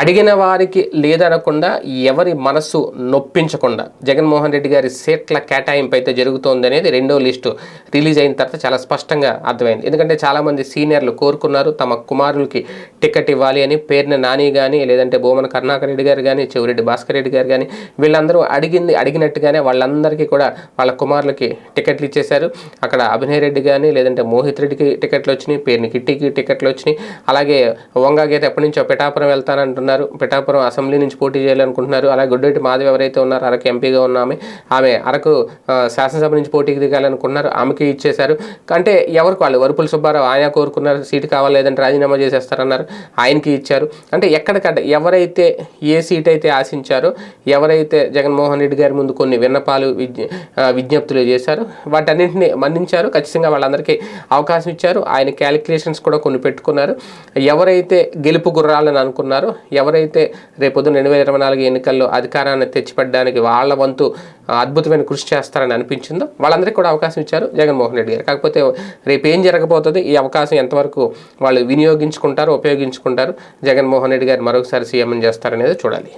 అడిగిన వారికి లేదనకుండా ఎవరి మనస్సు నొప్పించకుండా జగన్మోహన్ రెడ్డి గారి సీట్ల కేటాయింపు అయితే జరుగుతోంది అనేది రెండో లిస్టు రిలీజ్ అయిన తర్వాత చాలా స్పష్టంగా అర్థమైంది. ఎందుకంటే చాలామంది సీనియర్లు కోరుకున్నారు తమ కుమారులకి టికెట్ ఇవ్వాలి అని పేరున నాని కానీ లేదంటే భూమన కరుణాకర్ రెడ్డి గారు కానీ చెవిరెడ్డి భాస్కర్ రెడ్డి గారు కానీ వీళ్ళందరూ అడిగింది అడిగినట్టుగానే వాళ్ళందరికీ కూడా వాళ్ళ కుమారులకి టికెట్లు ఇచ్చేశారు. అక్కడ అభినయ్ రెడ్డి కానీ లేదంటే మోహిత్ రెడ్డికి టికెట్లు వచ్చినాయి పేరుని కిట్టికి టికెట్లు వచ్చినాయి. అలాగే వంగాగైతే ఎప్పటి నుంచో పిఠాపురం వెళ్తానంటున్నారు. పిఠాపురం అసెంబ్లీ నుంచి పోటీ చేయాలనుకుంటున్నారు. అలాగే గుడ్డేటి మాధవ్ ఎవరైతే ఉన్నారో అరకు ఎంపీగా ఉన్న ఆమె ఆమె అరకు శాసనసభ నుంచి పోటీకి దిగాలనుకుంటున్నారు. ఆమెకి ఇచ్చేశారు. అంటే ఎవరికి వాళ్ళు వరుపుల సుబ్బారావు ఆయన కోరుకున్నారు. సీటు కావాలి లేదంటే రాజీనామా చేసేస్తారన్నారు. ఆయనకి ఇచ్చారు. అంటే ఎక్కడికక్కడ ఎవరైతే ఏ సీట్ అయితే ఆశించారో ఎవరైతే జగన్మోహన్ రెడ్డి గారి ముందు కొన్ని విన్నపాలు విజ్ఞ విజ్ఞప్తులు చేశారు వాటన్నింటిని మన్నించారు. ఖచ్చితంగా వాళ్ళందరికీ అవకాశం ఇచ్చారు. ఆయన క్యాలిక్యులేషన్స్ కూడా కొన్ని పెట్టుకున్నారు. ఎవరైతే గెలుపు గుర్రాలని అనుకున్నారో ఎవరైతే రేపొద్దున రెండు వేల ఇరవై నాలుగు ఎన్నికల్లో అధికారాన్ని తెచ్చిపెట్టడానికి వాళ్ళ వంతు అద్భుతమైన కృషి చేస్తారని అనిపించిందో వాళ్ళందరికీ కూడా అవకాశం ఇచ్చారు జగన్మోహన్ రెడ్డి గారు. కాకపోతే రేపు ఏం జరగబోతుంది? ఈ అవకాశం ఎంతవరకు వాళ్ళు వినియోగించుకుంటారు ఉపయోగించుకుంటారు? జగన్మోహన్ రెడ్డి గారు మరొకసారి సీఎం చేస్తారనేది చూడాలి.